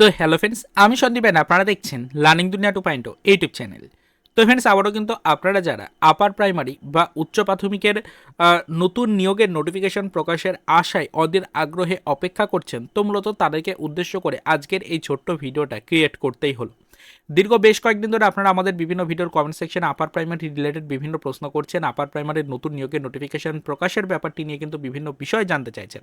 তো hello friends আমি সন্দীপেন আপনারা দেখছেন learning Duniya two point YouTube channel তো ফ্রেন্ডস আবারও কিন্তু আপনারা যারা আপার প্রাইমারি বা উচ্চ প্রাথমিকের নতুন নিয়োগের নোটিফিকেশন প্রকাশের আশায় অদের আগ্রহে অপেক্ষা করছেন, তো মূলত তাদেরকে উদ্দেশ্য করে আজকের এই ছোট্ট ভিডিওটা ক্রিয়েট করতেই হলো। দীর্ঘ বেশ কয়েকদিন ধরে আপনারা আমাদের বিভিন্ন ভিডিওর কমেন্ট সেকশনে আপার প্রাইমারি রিলেটেড বিভিন্ন প্রশ্ন করছেন আপার প্রাইমারির নতুন নিয়োগের নোটিফিকেশন প্রকাশের ব্যাপারটি নিয়ে কিন্তু বিভিন্ন বিষয় জানতে চাইছেন।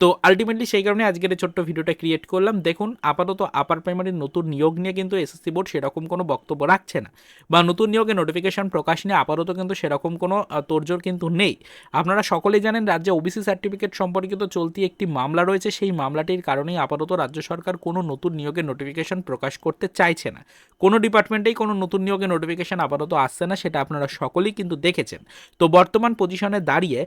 তো আলটিমেটলি সেই কারণে আজকের এই ছোট্ট ভিডিওটা ক্রিয়েট করলাম। দেখুন, আপাতত আপার প্রাইমারির নতুন নিয়োগ নিয়ে কিন্তু এসএসসি বোর্ড সেরকম কোনো বক্তব্য রাখছে না বা নতুন নিয়োগের নোটিফিকেশন প্রকাশ নিয়ে আপাতত কিন্তু সেরকম কোনো তোড়জোড় কিন্তু নেই। আপনারা সকলেই জানেন রাজ্যে ওবিসি সার্টিফিকেট সম্পর্কিত চলতি একটি মামলা রয়েছে। সেই মামলাটির কারণেই আপাতত রাজ্য সরকার কোনো নতুন নিয়োগের নোটিফিকেশন প্রকাশ করতে চাইছে না। কোনো ডিপার্টমেন্টেই কোনো নতুন নিয়োগের নোটিফিকেশন আপাতত আসছে না, সেটা আপনারা সকলেই কিন্তু দেখেছেন। তো বর্তমান পজিশনে দাঁড়িয়ে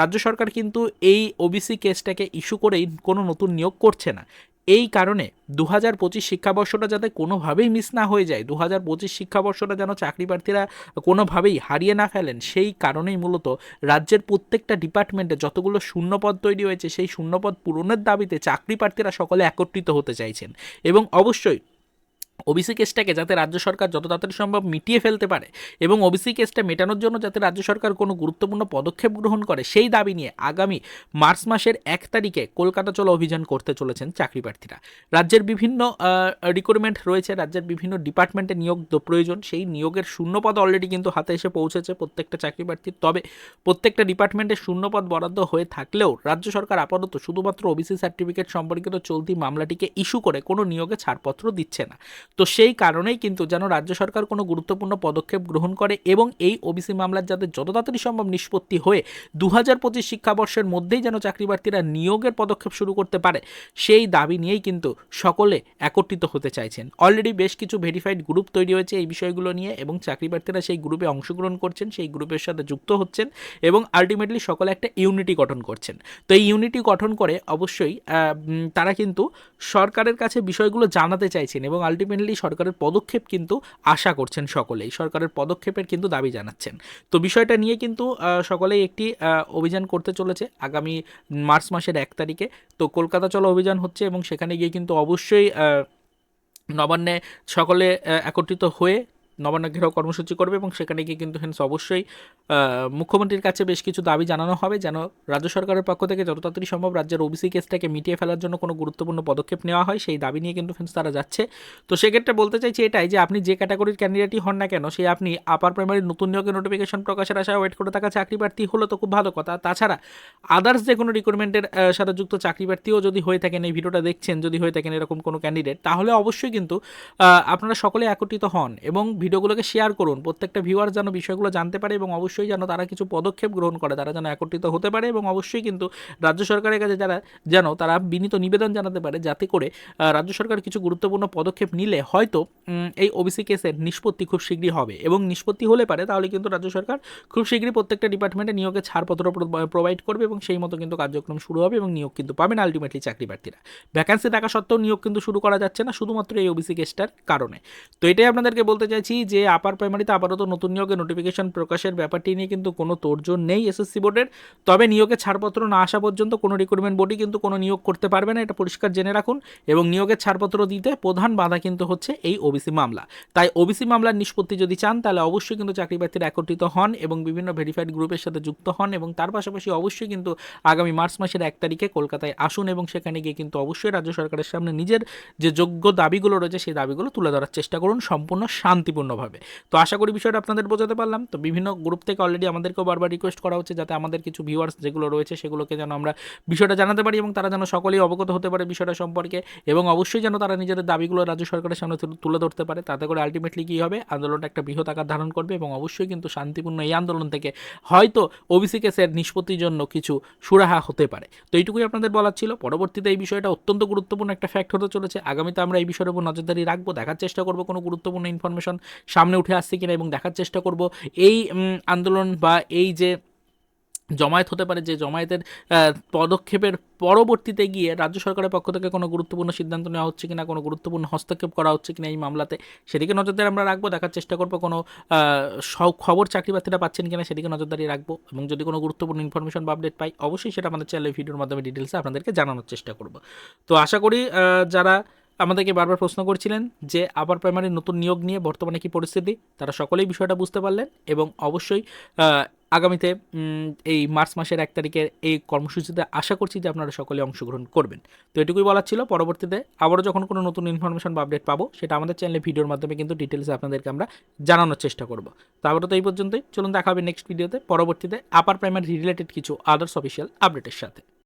রাজ্য সরকার কিন্তু এই ওবিসি কেসটাকে ইস্যু করেই কোনো নতুন নিয়োগ করছে না। এই কারণে দু হাজার পঁচিশ শিক্ষাবর্ষটা যাতে কোনোভাবেই মিস না হয়ে যায় দু হাজার পঁচিশ শিক্ষাবর্ষটা যেন চাকরি প্রার্থীরা কোনোভাবেই হারিয়ে না ফেলেন, সেই কারণেই মূলত রাজ্যের প্রত্যেকটা ডিপার্টমেন্টে যতগুলো শূন্যপদ তৈরি হয়েছে, সেই শূন্যপদ পূরণের দাবিতে চাকরি প্রার্থীরা সকলে একত্রিত হতে চাইছেন। এবং অবশ্যই ওবিসি কেসটাকে যাতে রাজ্য সরকার যত তাড়াতাড়ি সম্ভব মিটিয়ে ফেলতে পারে এবং ওবিসি কেসটা মেটানোর জন্য যাতে রাজ্য সরকার কোনো গুরুত্বপূর্ণ পদক্ষেপ গ্রহণ করে, সেই দাবি নিয়ে আগামী মার্চ মাসের এক তারিখে কলকাতা চলো অভিযান করতে চলেছেন চাকরি প্রার্থীরা। রাজ্যের বিভিন্ন রিক্রুটমেন্ট রয়েছে, রাজ্যের বিভিন্ন ডিপার্টমেন্টে নিয়োগ প্রয়োজন, সেই নিয়োগের শূন্যপদ অলরেডি কিন্তু হাতে এসে পৌঁছেছে প্রত্যেকটা চাকরি প্রার্থীর। তবে প্রত্যেকটা ডিপার্টমেন্টে শূন্যপদ বরাদ্দ হয়ে থাকলেও রাজ্য সরকার আপাতত শুধুমাত্র ওবিসি সার্টিফিকেট সম্পর্কিত চলতি মামলাটিকে ইস্যু করে কোনো নিয়োগে ছাড়পত্র দিচ্ছে না। তো সেই কারণেই কিন্তু যেন রাজ্য সরকার কোনো গুরুত্বপূর্ণ পদক্ষেপ গ্রহণ করে এবং এই ওবিসি মামলার যাতে যত তাড়াতাড়ি সম্ভব নিষ্পত্তি হয়ে দু হাজার পঁচিশ শিক্ষাবর্ষের মধ্যেই যেন চাকরি প্রার্থীরা নিয়োগের পদক্ষেপ শুরু করতে পারে, সেই দাবি নিয়েই কিন্তু সকলে একত্রিত হতে চাইছেন। অলরেডি বেশ কিছু ভেরিফাইড গ্রুপ তৈরি হয়েছে এই বিষয়গুলো নিয়ে এবং চাকরি প্রার্থীরা সেই গ্রুপে অংশগ্রহণ করছেন, সেই গ্রুপের সাথে যুক্ত হচ্ছেন এবং আলটিমেটলি সকলে একটা ইউনিটি গঠন করছেন। তো এই ইউনিটি গঠন করে অবশ্যই তারা কিন্তু সরকারের কাছে বিষয়গুলো জানাতে চাইছেন এবং আলটিমেটলি সরকারের পদক্ষেপ কিন্তু আশা করছেন সকলেই। সরকারের পদক্ষেপের কিন্তু দাবি জানাচ্ছেন। তো বিষয়টা নিয়ে কিন্তু সকলেই একটি অভিযান করতে চলেছে আগামী মার্চ মাসের এক তারিখে। তো কলকাতা চলো অভিযান হচ্ছে এবং সেখানে গিয়ে কিন্তু অবশ্যই নবান্নে সকলে একত্রিত হয়ে নবান্ন ঘেরাও কর্মসূচি করবে এবং সেখানে গিয়ে কিন্তু হেন্স অবশ্যই মুখ্যমন্ত্রীর কাছে বেশ কিছু দাবি জানানো হবে যেন রাজ্য সরকারের পক্ষ থেকে যত তাড়াতাড়ি সম্ভব রাজ্যের ওবিসি কেসটাকে মিটিয়ে ফেলার জন্য কোনো গুরুত্বপূর্ণ পদক্ষেপ নেওয়া হয়। সেই দাবি নিয়ে কিন্তু ফ্রেন্ডস তারা যাচ্ছে। তো সেক্ষেত্রে বলতে চাইছি এটাই যে আপনি যে ক্যাটাগরির ক্যান্ডিডেটই হন না কেন, সেই আপনি আপার প্রাইমারি নতুন নিয়োগের নোটিফিকেশন প্রকাশের আশায় ওয়েট করে থাকা চাকরি প্রার্থী হলো তো খুব ভালো কথা। তাছাড়া আদার্স যে কোনো রিক্রুটমেন্টের সাথে যুক্ত চাকরি প্রার্থীও যদি হয়ে থাকেন, এই ভিডিওটা দেখছেন, যদি হয়ে থাকেন এরকম কোনো ক্যান্ডিডেট তাহলে অবশ্যই কিন্তু আপনারা সকলে একত্রিত হন এবং ভিডিওগুলোকে শেয়ার করুন। প্রত্যেকটা ভিউয়ার যেন বিষয়গুলো জানতে পারে এবং অবশ্যই যেন তারা কিছু পদক্ষেপ গ্রহণ করে, তারা যেন একত্রিত হতে পারে এবং অবশ্যই কিন্তু রাজ্য সরকারের কাছে যারা, যেন তারা বিনীত নিবেদন জানাতে পারে যাতে করে রাজ্য সরকার কিছু গুরুত্বপূর্ণ পদক্ষেপ নিলে হয়তো এই ওবিসি কেসের নিষ্পত্তি খুব শীঘ্রই হবে এবং নিষ্পত্তি হলে পারে তাহলে কিন্তু রাজ্য সরকার খুব শীঘ্রই প্রত্যেকটা ডিপার্টমেন্টে নিয়োগের ছাড়পত্র প্রোভাইড করবে এবং সেই মতো কিন্তু কার্যক্রম শুরু হবে এবং নিয়োগ কিন্তু পাবেন আলটিমেটলি চাকরি প্রার্থীরা। ভ্যাকান্সি থাকা সত্ত্বেও নিয়োগ কিন্তু শুরু করা যাচ্ছে না, শুধুমাত্র এই ওবিসি কেসটার কারণে। তো এটাই আপনাদেরকে বলতে চাইছি যে আপার প্রাইমারিতে আপাতত নতুন নিয়োগের নোটিফিকেশন প্রকাশের ব্যাপারটি নিয়ে কিন্তু কোনো তোড়জোড় নেই এসএসসি বোর্ডের। তবে নিয়োগের ছাড়পত্র না আসা পর্যন্ত কোনো রিক্রুটমেন্ট বোর্ডই কিন্তু কোনো নিয়োগ করতে পারবে না, এটা পরিষ্কার জেনে রাখুন। এবং নিয়োগের ছাড়পত্র দিতে প্রধান বাধা কিন্তু হচ্ছে এই ওবিসি মামলা। তাই ওবিসি মামলার নিষ্পত্তি যদি চান, তাহলে অবশ্যই কিন্তু চাকরি প্রার্থীরা একত্রিত হন এবং বিভিন্ন ভেরিফাইড গ্রুপের সাথে যুক্ত হন এবং তার পাশাপাশি অবশ্যই কিন্তু আগামী মার্চ মাসের এক তারিখে কলকাতায় আসুন এবং সেখানে গিয়ে কিন্তু অবশ্যই রাজ্য সরকারের সামনে নিজের যে যোগ্য দাবিগুলো রয়েছে, সেই দাবিগুলো তুলে ধরার চেষ্টা করুন। সম্পূর্ণ শান্তিপূর্ণভাবে তো আশা করি বিষয়টা আপনাদের বোঝাতে পারলাম। তো বিভিন্ন গ্রুপ থেকে অলরেডি আমাদেরকেও বারবার রিকোয়েস্ট করা হচ্ছে যাতে আমাদের কিছু ভিউয়ার্স যেগুলো রয়েছে সেগুলোকে যেন আমরা বিষয়টা জানাতে পারি এবং তারা যেন সকলেই অবগত হতে পারে বিষয়টা সম্পর্কে এবং অবশ্যই যেন তারা নিজেদের দাবিগুলো রাজ্য সরকারের সামনে তুলে- ধরতে পারে। তাতে করে আলটিমেটলি কী হবে? আন্দোলনটা একটা বৃহৎ আকার ধারণ করবে এবং অবশ্যই কিন্তু শান্তিপূর্ণ এই আন্দোলন থেকে হয়তো ওবিসি কেসের নিষ্পত্তির জন্য কিছু সুরাহা হতে পারে। তো এইটুকুই আপনাদের বলার ছিল। পরবর্তীতে এই বিষয়টা অত্যন্ত গুরুত্বপূর্ণ একটা ফ্যাক্ট হতে চলেছে। আগামীতে আমরা এই বিষয়ের উপর নজরদারি রাখব, দেখার চেষ্টা করব কোনো গুরুত্বপূর্ণ ইনফরমেশন সামনে উঠে আসছে কিনা এবং দেখার চেষ্টা করব। এই আন্দোলন বা এই যে জমায়েত হতে পারে, যে জমায়েতের পদক্ষেপের পরবর্তীতে গিয়ে রাজ্য সরকারের পক্ষ থেকে কোনো গুরুত্বপূর্ণ সিদ্ধান্ত নেওয়া হচ্ছে কিনা, কোনো গুরুত্বপূর্ণ হস্তক্ষেপ করা হচ্ছে কিনা এই মামলাতে, সেদিকে নজরদারি আমরা রাখব। দেখার চেষ্টা করব কোনো খবর চাকরি প্রার্থীরা পাচ্ছেন কিনা সেদিকে নজরদারি রাখব এবং যদি কোনো গুরুত্বপূর্ণ ইনফরমেশন বা আপডেট পাই, অবশ্যই সেটা আমাদের চ্যানেলের ভিডিওর মাধ্যমে ডিটেলসে আপনাদেরকে জানানোর চেষ্টা করব। তো আশা করি যারা আমাদেরকে বারবার প্রশ্ন করছিলেন যে আপার প্রাইমারি নতুন নিয়োগ নিয়ে বর্তমানে কি পরিস্থিতি? তারা সকলেই বিষয়টা বুঝতে পারলেন এবং অবশ্যই আগামীতে এই মার্চ মাসের এক তারিখের এই কর্মসূচিতে আশা করছি যে আপনারা সকলে অংশগ্রহণ করবেন। তো এটুকুই বলার ছিল। পরবর্তীতে আবারও যখন কোনো নতুন ইনফরমেশন বা আপডেট পাবো, সেটা আমাদের চ্যানেলে ভিডিওর মাধ্যমে কিন্তু ডিটেলসে আপনাদেরকে আমরা জানানোর চেষ্টা করব। তো আবারও তো এই পর্যন্তই। চলুন দেখা হবে নেক্সট ভিডিওতে পরবর্তীতে আপার প্রাইমারি রিলেটেড কিছু আদার্স অফিসিয়াল আপডেটের সাথে।